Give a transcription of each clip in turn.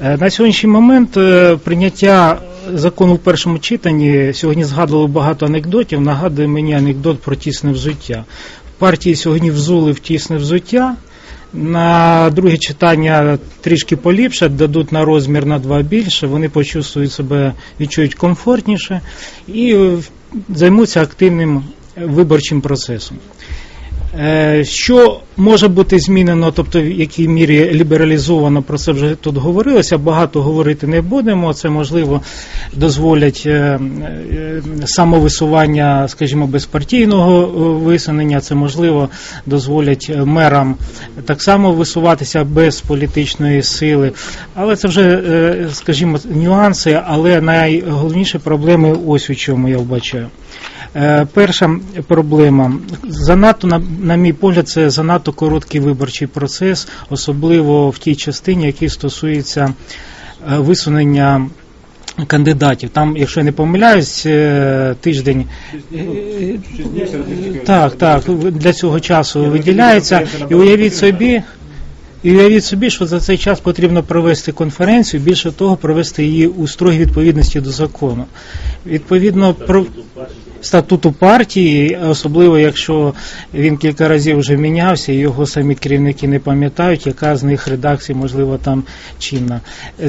Е, На сьогоднішній момент е, прийняття закону в першому читанні сьогодні згадували багато анекдотів. Нагадує мені анекдот про тісне взуття. В партії сьогодні взули в тісне взуття. На друге читання трішки поліпше, дадуть на розмір на два більше, вони почувствують себе, відчують комфортніше і е, займуться активним виборчим процесом. Е, Що може бути змінено, тобто в якій мірі лібералізовано, про це вже тут говорилося. Багато говорити не будемо. Це можливо дозволять е, е, самовисування, скажімо, безпартійного висунення. Це можливо дозволять мерам так само висуватися без політичної сили. Але це вже, скажімо, нюанси. Але найголовніші проблеми ось у чому я вбачаю. Е, Перша проблема занадто, на, мій погляд, це занадто короткий виборчий процес, особливо в тій частині, які стосується е, висунення кандидатів. Там, якщо я не помиляюсь, е, тиждень так, так, для цього часу виділяється. І уявіть собі. І уявіть собі, що за цей час потрібно провести конференцію, більше того, провести її у строгій відповідності до закону. Відповідно, про статуту партії, особливо якщо він кілька разів вже мінявся, і його самі керівники не пам'ятають, яка з них редакцій, можливо, там чинна.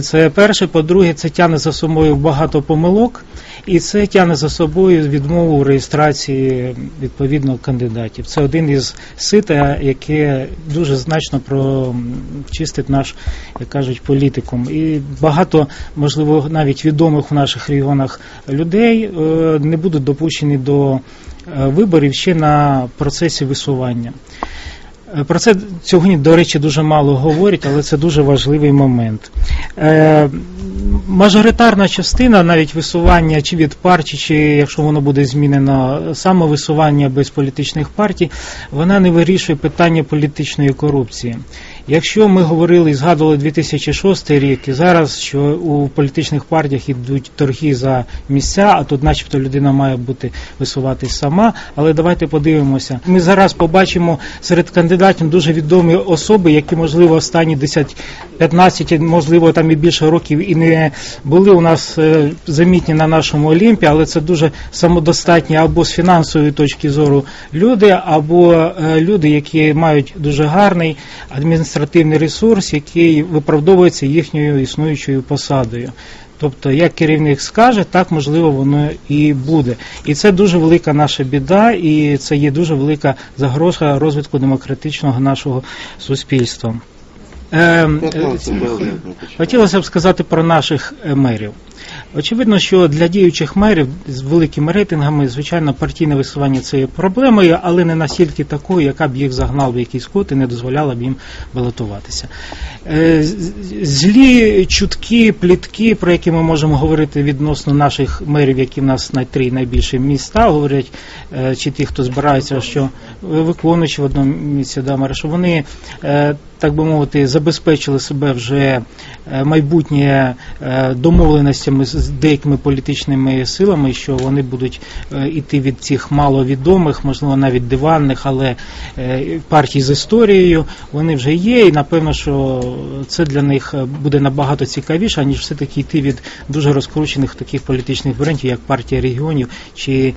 Це перше. По-друге, це тягне за собою багато помилок, і це тягне за собою відмову у реєстрації відповідно кандидатів. Це один із сита, яке дуже значно прочистить наш, як кажуть, політикум. І багато, можливо, навіть відомих в наших регіонах людей е, не будуть допущені до е, виборів ще на процесі висування. Е, Про це сьогодні, до речі, дуже мало говорять, але це дуже важливий момент. Е, мажоритарна частина, навіть висування чи від партії, чи якщо воно буде змінено, самовисування без політичних партій, вона не вирішує питання політичної корупції. Якщо ми говорили і згадували 2006 рік, і зараз, що у політичних партіях йдуть торги за місця, а тут, начебто, людина має бути висуватись сама. Але давайте подивимося. Ми зараз побачимо серед кандидатів дуже відомі особи, які, можливо, останні 10, 15, можливо, там і більше років і не були у нас е, замітні на нашому Олімпі, але це дуже самодостатні або з фінансової точки зору люди, або е, люди, які мають дуже гарний адміністративний ресурс, який виправдовується їхньою існуючою посадою. Тобто, як керівник скаже, так можливо воно і буде. І це дуже велика наша біда, і це є дуже велика загроза розвитку демократичного нашого суспільства. Е, е, Хотілося б сказати про наших е, мерів. Очевидно, що для діючих мерів з великими рейтингами, звичайно, партійне висування це є проблемою, але не настільки такою, яка б їх загнала в якийсь кут і не дозволяла б їм балотуватися. Е, Злі чутки, плітки, про які ми можемо говорити відносно наших мерів, які в нас на три найбільші міста, говорять, е, чи ті, хто збирається, що виконуючи в одному місці да, мера, що вони е, так би мовити, забезпечили себе вже е, майбутнє е, домовленостями з деякими політичними силами, що вони будуть е, іти від цих маловідомих, можливо, навіть диванних, але партій з історією. Вони вже є, і напевно, що це для них буде набагато цікавіше, ніж все-таки йти від дуже розкручених таких політичних брендів, як партія регіонів чи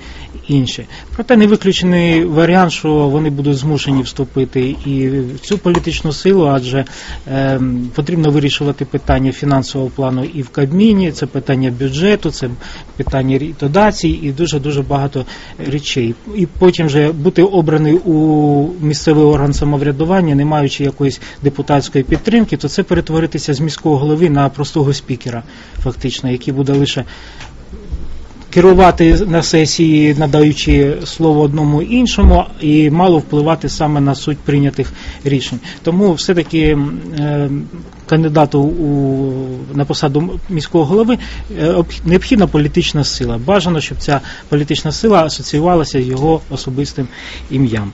інші. Проте не виключений варіант, що вони будуть змушені вступити і в цю політичну силу, адже е, потрібно вирішувати питання фінансового плану і в Кабміні, це питання бюджету, це питання додацій і дуже дуже багато речей. І потім вже бути обраний у місцевий орган самоврядування, не маючи якоїсь депутатської підтримки, то це перетворитися з міського голови на простого спікера, фактично, який буде лише керувати на сесії, надаючи слово одному іншому, і мало впливати саме на суть прийнятих рішень. Тому все-таки е, кандидату у, на посаду міського голови е, необхідна політична сила. Бажано, щоб ця політична сила асоціювалася з його особистим ім'ям.